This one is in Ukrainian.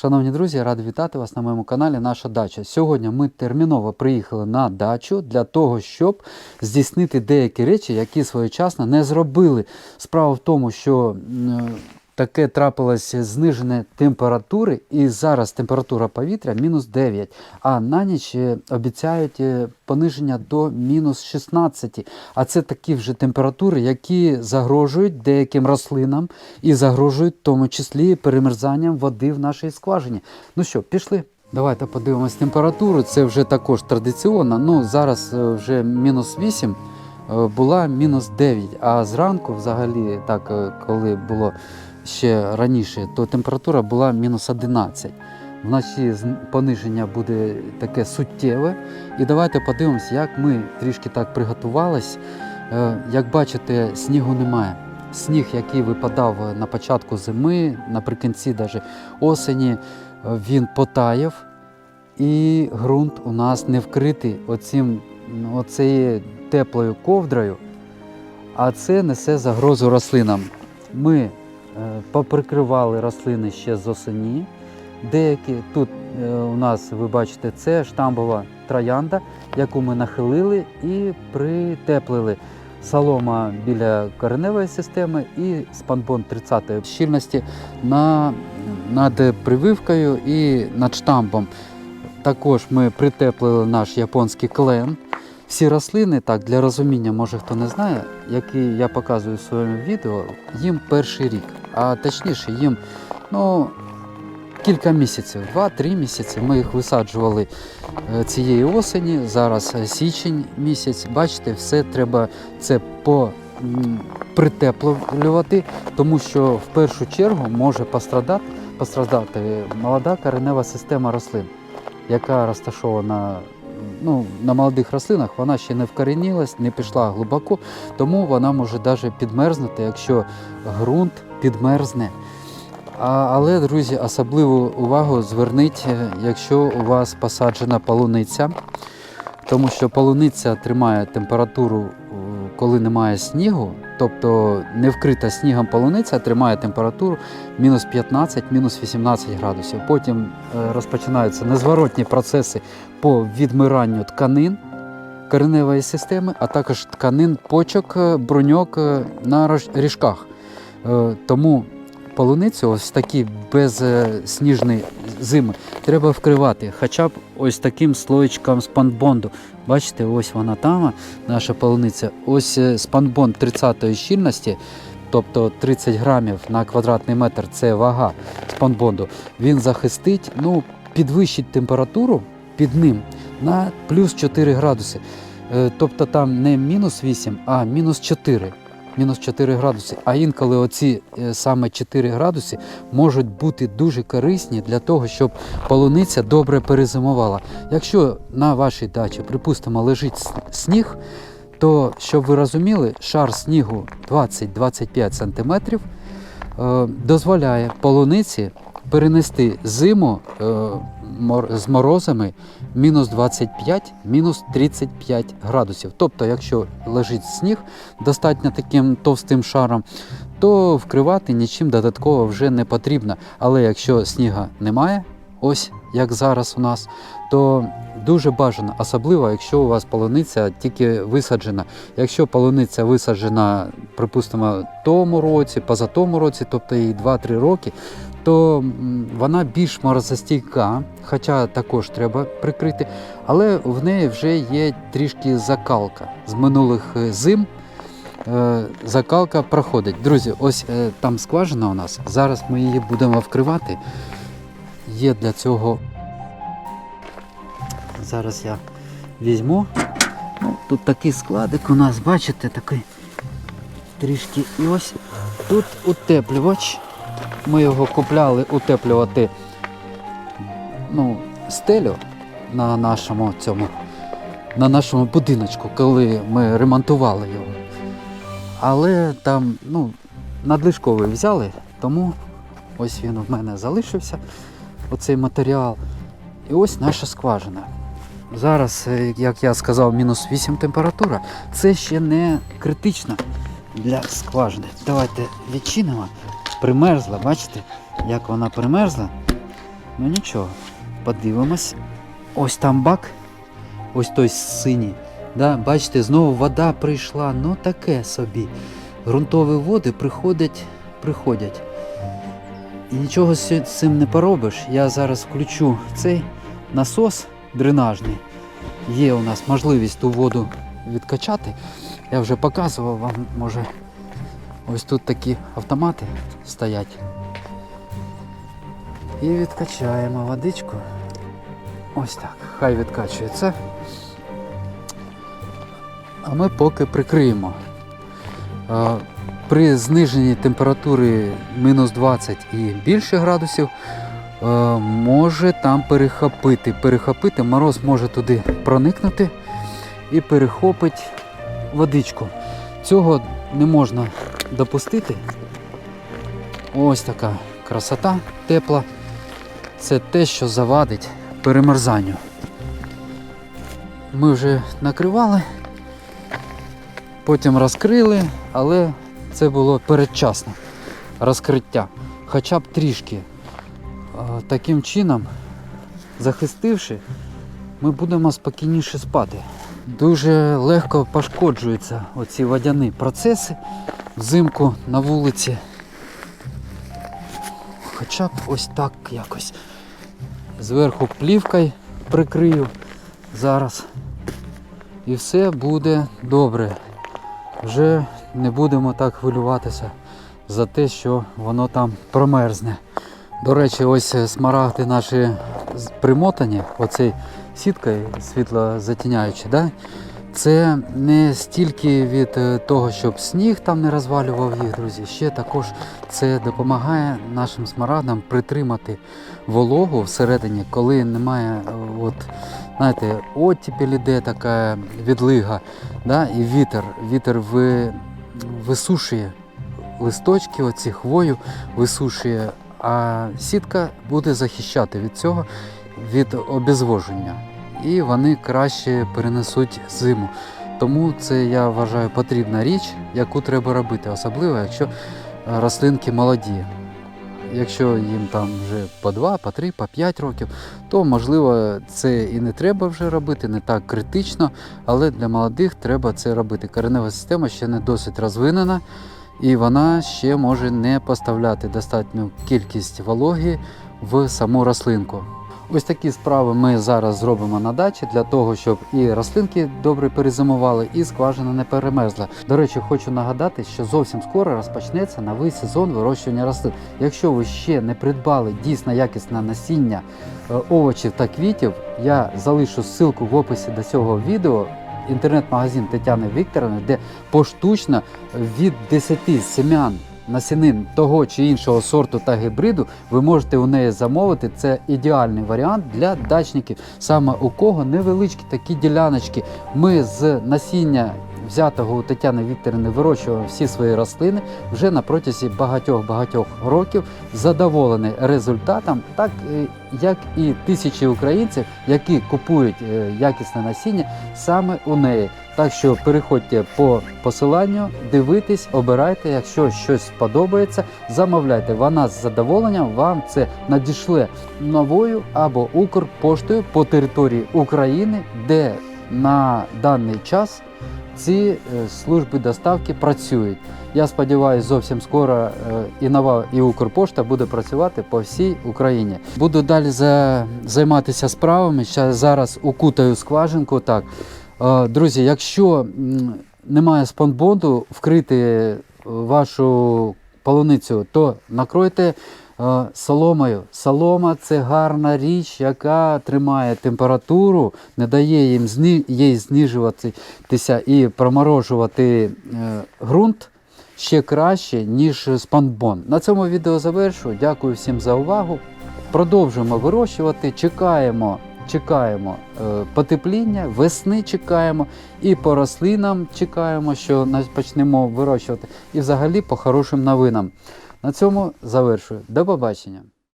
Шановні друзі, радий вітати вас на моєму каналі Наша дача. Сьогодні ми терміново приїхали на дачу для того, щоб здійснити деякі речі, які своєчасно не зробили. Справа в тому, що таке трапилось зниження температури, і зараз температура повітря мінус 9, а на ніч е, обіцяють е, пониження до мінус 16. А це такі вже температури, які загрожують деяким рослинам і загрожують в тому числі перемерзанням води в нашій скважині. Ну що, пішли? Давайте подивимось температуру. Це вже також традиційно. Ну зараз е, вже мінус 8, е, була мінус 9. А зранку, взагалі, так коли було ще раніше, то температура була мінус 11. Вночі пониження буде таке суттєве. І давайте подивимося, як ми трішки так приготувались. Е, Як бачите, снігу немає. Сніг, який випадав на початку зими, наприкінці даже осені, е, він потаяв, і ґрунт у нас не вкритий оцим, оцею теплою ковдрою, а це несе загрозу рослинам. Ми поприкривали рослини ще з осені. Деякі тут е, у нас, ви бачите, це штамбова троянда, яку ми нахилили і притеплили. Солома біля кореневої системи і спанбон 30 щільності на, над прививкою і над штамбом. Також ми притеплили наш японський клен. Всі рослини, так для розуміння, може хто не знає, які я показую в своєму відео, їм перший рік, а точніше їм ну, кілька місяців, 2-3 місяці. Ми їх висаджували е, цієї осені. Зараз е, січень місяць. Бачите, все треба це по притеплювати, тому що в першу чергу може пострадати, постраждати молода коренева система рослин, яка розташована ну, на молодих рослинах, вона ще не вкорінилась, не пішла глибоко, тому вона може навіть підмерзнути, якщо ґрунт підмерзне. А, але, друзі, особливу увагу зверніть, е, якщо у вас посаджена полуниця, тому що полуниця тримає температуру, е, коли немає снігу, тобто не вкрита снігом полуниця тримає температуру мінус 15, мінус 18 градусів. Потім е, розпочинаються незворотні процеси по відмиранню тканин кореневої системи, а також тканин почок, е, бруньок е, на ріжках. Тому полуницю ось такі безсніжні зими треба вкривати хоча б ось таким слоєчком спанбонду. Бачите, ось вона там, наша полуниця. Ось е, спанбонд 30-ї щільності, тобто 30 грамів на квадратний метр це вага спанбонду. Він захистить, ну, підвищить температуру під ним на плюс 4 градуси. Е, Тобто там не мінус 8, а мінус 4. Мінус 4 градуси. А інколи оці е, саме 4 градуси можуть бути дуже корисні для того, щоб полуниця добре перезимувала. Якщо на вашій дачі, припустимо, лежить сніг, то щоб ви розуміли, шар снігу 20-25 см е, дозволяє полуниці перенести зиму е, з морозами мінус 25, мінус 35 градусів. Тобто, якщо лежить сніг достатньо таким товстим шаром, то вкривати нічим додатково вже не потрібно. Але якщо сніга немає, ось як зараз у нас, то дуже бажано, особливо якщо у вас полуниця тільки висаджена. Якщо полуниця висаджена, припустимо, тому році, позатому році, тобто їй 2-3 роки, то вона більш морозостійка, хоча також треба прикрити, але в неї вже є трішки закалка з минулих е, зим. е, Закалка проходить. Друзі, ось е, там скважина у нас. Зараз ми її будемо вкривати. Є для цього. Зараз я візьму. Ну, тут такий складик у нас, бачите, такий трішки. І ось тут утеплювач. Ми його купляли утеплювати ну, стелю на нашому цьому, на нашому будиночку, коли ми ремонтували його. Але там, ну, надлишковий взяли, тому ось він у мене залишився, оцей матеріал. І ось наша скважина. Зараз, е, як я сказав, мінус 8 температура. Це ще не критично для скважини. Давайте відчинимо. Примерзла, бачите, як вона примерзла. Ну нічого, подивимось. Ось там бак, ось той синій. Да, бачите, знову вода прийшла, ну таке собі. Ґрунтові води приходять, приходять. І нічого з цим не поробиш. Я зараз включу цей насос дренажний. Є у нас можливість ту воду відкачати. Я вже показував вам, може, ось тут такі автомати стоять. І відкачаємо водичку. Ось так. Хай відкачується. А ми поки прикриємо. При зниженні температури мінус 20 і більше градусів може там перехопити. Перехопити, мороз може туди проникнути і перехопить водичку. Цього не можна допустити. Ось така красота тепла. Це те, що завадить перемерзанню. Ми вже накривали, потім розкрили, але це було передчасне розкриття. Хоча б трішки. Таким чином, захистивши, ми будемо спокійніше спати. Дуже легко пошкоджуються оці водяні процеси взимку на вулиці. Хоча б ось так якось. Зверху плівкою прикрию зараз. І все буде добре. Вже не будемо так хвилюватися за те, що воно там промерзне. До речі, ось е, смарагди наші примотані, оцей сіткою світло затіняючи, да? це не стільки від е, того, щоб сніг там не розвалював їх, друзі. Ще також це допомагає нашим смарагдам притримати вологу всередині, коли немає, е, от, знаєте, оттепель іде така відлига, да? і вітер. Вітер ви, висушує листочки, оці хвою висушує, а сітка буде захищати від цього, від обезвоження. І вони краще перенесуть зиму. Тому це я вважаю потрібна річ, яку треба робити, особливо якщо е, рослинки молоді. Якщо їм там вже по 2, по 3, по 5 років, то можливо це і не треба вже робити, не так критично, але для молодих треба це робити. Коренева система ще не досить розвинена, і вона ще може не поставляти достатню кількість вологи в саму рослинку. Ось такі справи ми зараз зробимо на дачі для того, щоб і рослинки добре перезимували, і скважина не перемерзла. До речі, хочу нагадати, що зовсім скоро розпочнеться новий сезон вирощування рослин. Якщо ви ще не придбали дійсно якісне насіння е, овочів та квітів, я залишу ссылку в описі до цього відео. Інтернет-магазин Тетяни Вікторовни, де поштучно від 10 сім'ян насінин того чи іншого сорту та гібриду ви можете у неї замовити. Це ідеальний варіант для дачників. Саме у кого невеличкі такі діляночки. Ми з насіння взятого у Тетяни Вікторівни вирощуємо всі свої рослини вже на протязі багатьох-багатьох років задоволені результатом, так е, як і тисячі українців, які купують е, якісне насіння саме у неї. Так що переходьте по посиланню, дивитесь, обирайте. Якщо щось сподобається, замовляйте. Вона з задоволенням вам це надішле новою або Укрпоштою по території України, де на даний час ці е, служби доставки працюють. Я сподіваюся, зовсім скоро е, і нова і Укрпошта буде працювати по всій Україні. Буду далі займатися справами. Ща зараз укутаю скважинку. Так, Е, друзі, якщо немає спанбонду вкрити вашу полуницю, то накройте соломою. Солома це гарна річ, яка тримає температуру, не дає їм їй знижуватися і проморожувати е, ґрунт ще краще, ніж спанбон. На цьому відео завершую. Дякую всім за увагу. Продовжуємо вирощувати, чекаємо. Чекаємо е, потепління, весни чекаємо, і по рослинам чекаємо, що почнемо вирощувати, і взагалі по хорошим новинам. На цьому завершую. До побачення.